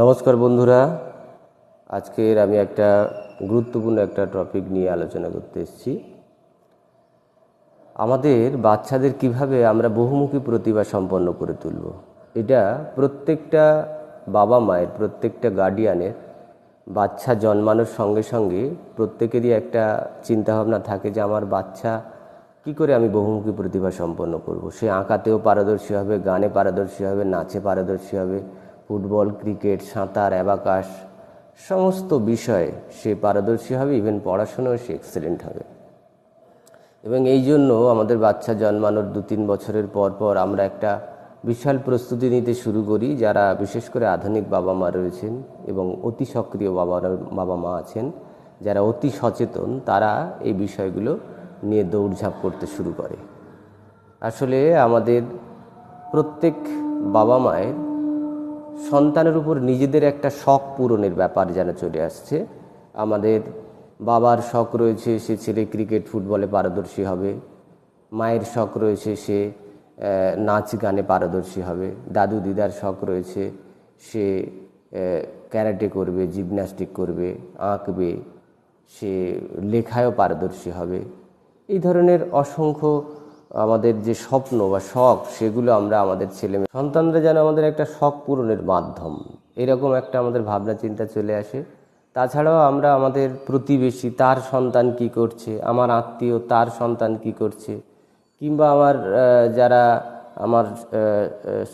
নমস্কার বন্ধুরা। আজকের আমি একটা গুরুত্বপূর্ণ একটা টপিক নিয়ে আলোচনা করতে এসেছি। আমাদের বাচ্চাদের কীভাবে আমরা বহুমুখী প্রতিভা সম্পন্ন করে তুলব? এটা প্রত্যেকটা বাবা মায়ের, প্রত্যেকটা গার্ডিয়ানের বাচ্চা জন্মানোর সঙ্গে সঙ্গে প্রত্যেকেরই একটা চিন্তাভাবনা থাকে যে, আমার বাচ্চা কি করে আমি বহুমুখী প্রতিভা সম্পন্ন করব? সে আঁকাতেও পারদর্শী হবে, গানে পারদর্শী হবে, নাচে পারদর্শী হবে। ফুটবল, ক্রিকেট, সাঁতার অ্যাবাকাশ সমস্ত বিষয়ে সে পারদর্শী হবে ইভেন পড়াশোনাও সে এক্সেলেন্ট হবে। এবং এই জন্য আমাদের বাচ্চা জন্মানোর দু তিন বছরের পর পর আমরা একটা বিশাল প্রস্তুতি নিতে শুরু করি, যারা বিশেষ করে আধুনিক বাবা মা রয়েছেন এবং অতি সক্রিয় বাবা বাবা মা আছেন, যারা অতি সচেতন, তারা এই বিষয়গুলো নিয়ে দৌড়ঝাঁপ করতে শুরু করে। আসলে আমাদের প্রত্যেক বাবা মায়ের সন্তানের উপর নিজেদের একটা শখ পূরণের ব্যাপার যেন চলে আসছে। আমাদের বাবার শখ রয়েছে সে ছেলে ক্রিকেট, ফুটবলে পারদর্শী হবে। মায়ের শখ রয়েছে সে নাচ গানে পারদর্শী হবে। দাদু দিদার শখ রয়েছে সে ক্যারাটে করবে, জিমন্যাস্টিক করবে, আঁকবে, সে লেখায়ও পারদর্শী হবে। এই ধরনের অসংখ্য আমাদের যে স্বপ্ন বা শখ, সেগুলো আমরা আমাদের ছেলে মেয়ে সন্তানরা যেন আমাদের একটা শখ পূরণের মাধ্যম। এরকম একটা আমাদের ভাবনা চিন্তা চলে আসে। তাছাড়াও আমরা আমাদের প্রতিবেশী, তার সন্তান কি করছে? আমার আত্মীয়, তার সন্তান কি করছে? কিংবা আমার যারা আমার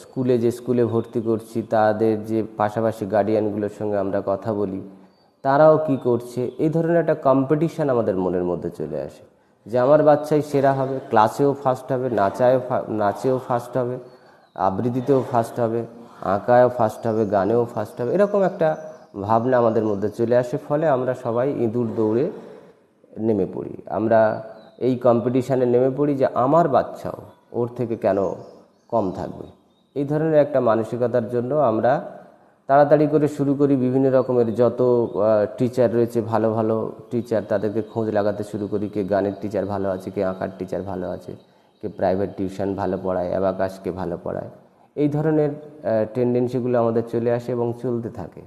স্কুলে যে স্কুলে ভর্তি করছি, তাদের যে পাশাপাশি গার্ডিয়ানগুলোর সঙ্গে আমরা কথা বলি, তারাও কি করছে? এই ধরনের একটা কম্পিটিশান আমাদের মনের মধ্যে চলে আসে। যে আমার বাচ্চাই সেরা হবে ক্লাসেও ফার্স্ট হবে, নাচায়ও নাচেও ফার্স্ট হবে, আবৃত্তিতেও ফার্স্ট হবে, আঁকায়ও ফার্স্ট হবে, গানেও ফার্স্ট হবে, এরকম একটা ভাবনা আমাদের মধ্যে চলে আসে। ফলে আমরা সবাই ইঁদুর দৌড়ে নেমে পড়ি। আমরা এই কম্পিটিশানে নেমে পড়ি যে আমার বাচ্চাও ওর থেকে কেন কম থাকবে? এই ধরনের একটা মানসিকতার জন্য আমরা তাড়াতাড়ি করে শুরু করি বিভিন্ন রকমের। যত টিচার রয়েছে, ভালো ভালো টিচার তাদেরকে খোঁজ লাগাতে শুরু করি। কে গানের টিচার ভালো আছে, কে আঁকার টিচার ভালো আছে, কে প্রাইভেট টিউশন ভালো পড়ায় অ্যাবাকাশকে ভালো পড়ায়। এই ধরনের টেন্ডেন্সিগুলো আমাদের চলে আসে এবং চলতে থাকে।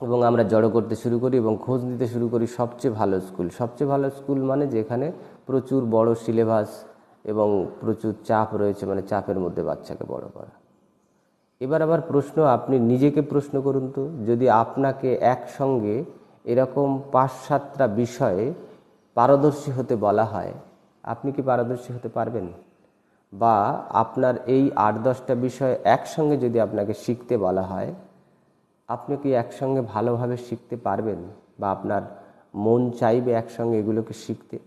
এবং আমরা জড়ো করতে শুরু করি এবং খোঁজ নিতে শুরু করি সবচেয়ে ভালো স্কুল সবচেয়ে ভালো স্কুল মানে যেখানে প্রচুর বড় সিলেবাস এবং প্রচুর চাপ রয়েছে মানে চাপের মধ্যে বাচ্চাকে বড় করা। এবার আবার প্রশ্ন, আপনি নিজেকে প্রশ্ন করুন তো। যদি আপনাকে একসঙ্গে এরকম পাঁচ সাতটা বিষয়ে পারদর্শী হতে বলা হয়, আপনি কি পারদর্শী হতে পারবেন? বা আপনার এই আট দশটা বিষয় একসঙ্গে যদি আপনাকে শিখতে বলা হয়, আপনি কি একসঙ্গে ভালোভাবে শিখতে পারবেন? বা আপনার মন চাইবে একসঙ্গে এগুলোকে শিখতে?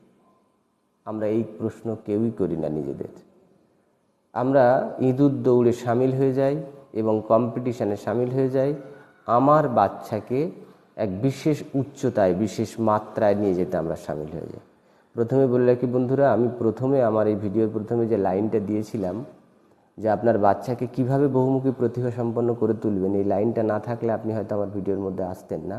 আমরা এই প্রশ্ন কেউই করি না নিজেদের। আমরা ইঁদুর দৌড়ে সামিল হয়ে যাই এবং কম্পিটিশানে সামিল হয়ে যাই আমার বাচ্চাকে এক বিশেষ উচ্চতায়, বিশেষ মাত্রায় নিয়ে যেতে আমরা সামিল হয়ে যাই। প্রথমে বলে রাখি বন্ধুরা, আমি প্রথমে আমার এই ভিডিওর প্রথমে যে লাইনটা দিয়েছিলাম, যে আপনার বাচ্চাকে কীভাবে বহুমুখী প্রতিভা সম্পন্ন করে তুলবেন, এই লাইনটা না থাকলে আপনি হয়তো আমার ভিডিওর মধ্যে আসতেন না।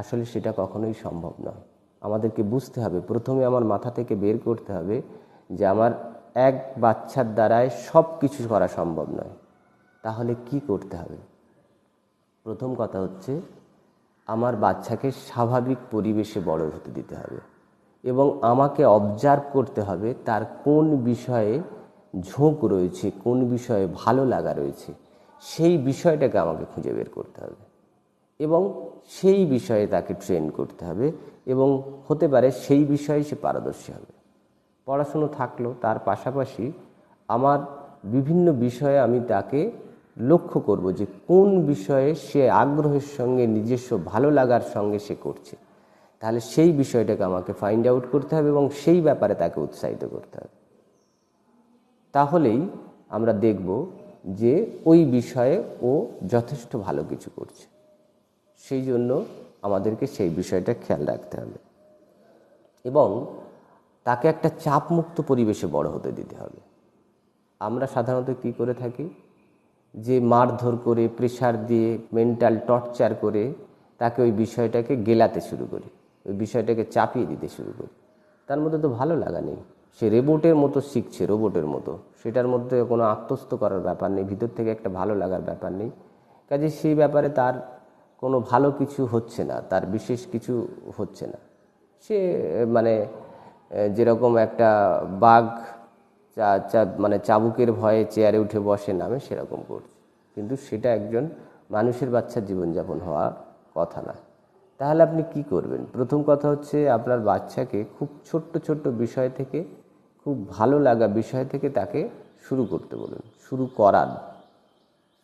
আসলে সেটা কখনোই সম্ভব নয়। আমাদেরকে বুঝতে হবে, প্রথমে আমার মাথা থেকে বের করতে হবে যে আমার এক বাচ্চার দ্বারায় সব কিছু করা সম্ভব নয়। তাহলে কি করতে হবে? প্রথম কথা হচ্ছে, আমার বাচ্চাকে স্বাভাবিক পরিবেশে বড় হতে দিতে হবে এবং আমাকে অবজার্ভ করতে হবে তার কোন বিষয়ে ঝোঁক রয়েছে, কোন বিষয়ে ভালো লাগা রয়েছে, সেই বিষয়টাকে আমাকে খুঁজে বের করতে হবে এবং সেই বিষয়ে তাকে ট্রেন করতে হবে এবং হতে পারে সেই বিষয়ে সে পারদর্শী হবে। পড়াশুনো থাকল, তার পাশাপাশি আমার বিভিন্ন বিষয়ে আমি তাকে লক্ষ্য করব যে কোন বিষয়ে সে আগ্রহের সঙ্গে, নিজস্ব ভালো লাগার সঙ্গে সে করছে। তাহলে সেই বিষয়টাকে আমাকে ফাইন্ড আউট করতে হবে এবং সেই ব্যাপারে তাকে উৎসাহিত করতে হবে। তাহলেই আমরা দেখব যে ওই বিষয়ে ও যথেষ্ট ভালো কিছু করছে। সেই জন্য আমাদেরকে সেই বিষয়টা খেয়াল রাখতে হবে। এবং তাকে একটা চাপমুক্ত পরিবেশে বড় হতে দিতে হবে। আমরা সাধারণত কি করে থাকি? যে মারধর করে প্রেশার দিয়ে মেন্টাল টর্চার করে তাকে ওই বিষয়টাকে গেলাতে শুরু করি, ওই বিষয়টাকে চাপিয়ে দিতে শুরু করি। তার মধ্যে তো ভালো লাগা নেই। সে রোবটের মতো শিখছে, রোবটের মতো। সেটার মধ্যে কোনো আত্মস্থ করার ব্যাপার নেই, ভিতর থেকে একটা ভালো লাগার ব্যাপার নেই। কাজে সেই ব্যাপারে তার কোনো ভালো কিছু হচ্ছে না, তার বিশেষ কিছু হচ্ছে না। সে মানে যেরকম একটা বাঘ মানে চাবুকের ভয়ে চেয়ারে উঠে বসে নামে সেরকম করছে। কিন্তু সেটা একজন মানুষের বাচ্চার জীবনযাপন হওয়া কথা না। তাহলে আপনি কি করবেন? প্রথম কথা হচ্ছে আপনার বাচ্চাকে খুব ছোট্ট ছোট্ট বিষয় থেকে, খুব ভালো লাগা বিষয় থেকে তাকে শুরু করতে বলুন। শুরু করান।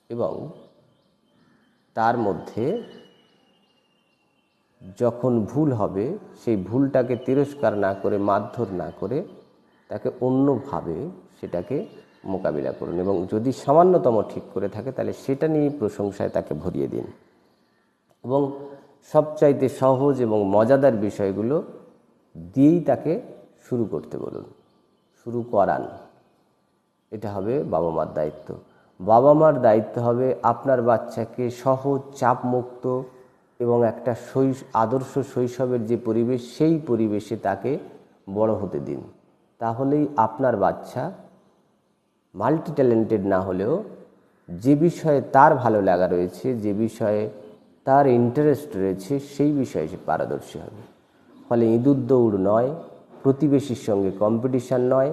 এবং তার মধ্যে যখন ভুল হবে, সেই ভুলটাকে তিরস্কার না করে, মারধর না করে তাকে অন্যভাবে সেটাকে মোকাবিলা করুন এবং যদি সামান্যতম ঠিক করে থাকে, তাহলে সেটা নিয়ে প্রশংসায় তাকে ভরিয়ে দিন। এবং সবচাইতে সহজ এবং মজাদার বিষয়গুলো দিয়েই তাকে শুরু করতে বলুন। শুরু করান। এটা হবে বাবা মার দায়িত্ব। বাবা মার দায়িত্ব হবে আপনার বাচ্চাকে সহজ, চাপমুক্ত এবং একটা শৈ আদর্শ শৈশবের যে পরিবেশ, সেই পরিবেশে তাকে বড় হতে দিন। তাহলেই আপনার বাচ্চা মাল্টি ট্যালেন্টেড না হলেও যে বিষয়ে তার ভালো লাগা রয়েছে, যে বিষয়ে তার ইন্টারেস্ট রয়েছে, সেই বিষয়ে সে পারদর্শী হবে। ফলে ইঁদুর দৌড় নয়, প্রতিবেশীর সঙ্গে কম্পিটিশান নয়,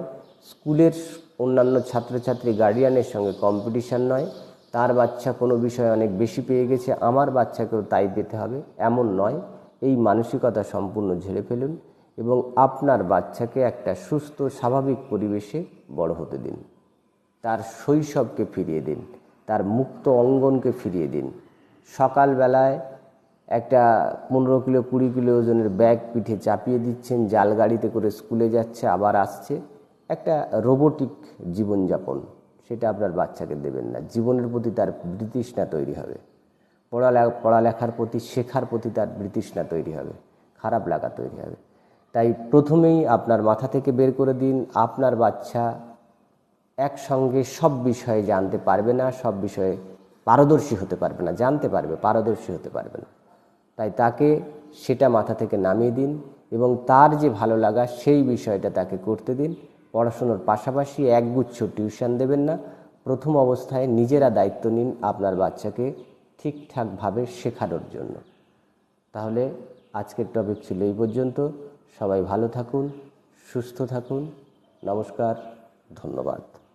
স্কুলের অন্যান্য ছাত্রছাত্রী গার্ডিয়ানের সঙ্গে কম্পিটিশান নয়, তার বাচ্চা কোনো বিষয়ে অনেক বেশি পেয়ে গেছে, আমার বাচ্চাকেও তাই পেতে হবে, এমন নয়। এই মানসিকতা সম্পূর্ণ ঝেড়ে ফেলুন। এবং আপনার বাচ্চাকে একটা সুস্থ, স্বাভাবিক পরিবেশে বড় হতে দিন। তার শৈশবকে ফিরিয়ে দিন, তার মুক্ত অঙ্গনকে ফিরিয়ে দিন। সকালবেলায় একটা পনেরো কিলো, কুড়ি কিলো ওজনের ব্যাগ পিঠে চাপিয়ে দিচ্ছেন, জাল গাড়িতে করে স্কুলে যাচ্ছে, আবার আসছে। একটা রোবোটিক জীবনযাপন, সেটা আপনার বাচ্চাকে দেবেন না। জীবনের প্রতি তার বৃতৃষ্ণা তৈরি হবে। পড়ালেখা পড়ালেখার প্রতি, শেখার প্রতি তার বৃতৃষ্ণা তৈরি হবে। খারাপ লাগা তৈরি হবে। তাই প্রথমেই আপনার মাথা থেকে বের করে দিন। আপনার বাচ্চা একসঙ্গে সব বিষয়ে জানতে পারবে না, সব বিষয়ে পারদর্শী হতে পারবে না, জানতে পারবে, পারদর্শী হতে পারবে না। তাই তাকে সেটা মাথা থেকে নামিয়ে দিন এবং তার যে ভালো লাগা সেই বিষয়টা তাকে করতে দিন। পড়াশুনোর পাশাপাশি একগুচ্ছ টিউশন দেবেন না। প্রথম অবস্থায় নিজেরা দায়িত্ব নিন আপনার বাচ্চাকে ঠিকঠাকভাবে শেখানোর জন্য। তাহলে আজকের টপিক ছিল এই পর্যন্ত। সবাই ভালো থাকুন সুস্থ থাকুন। নমস্কার ধন্যবাদ।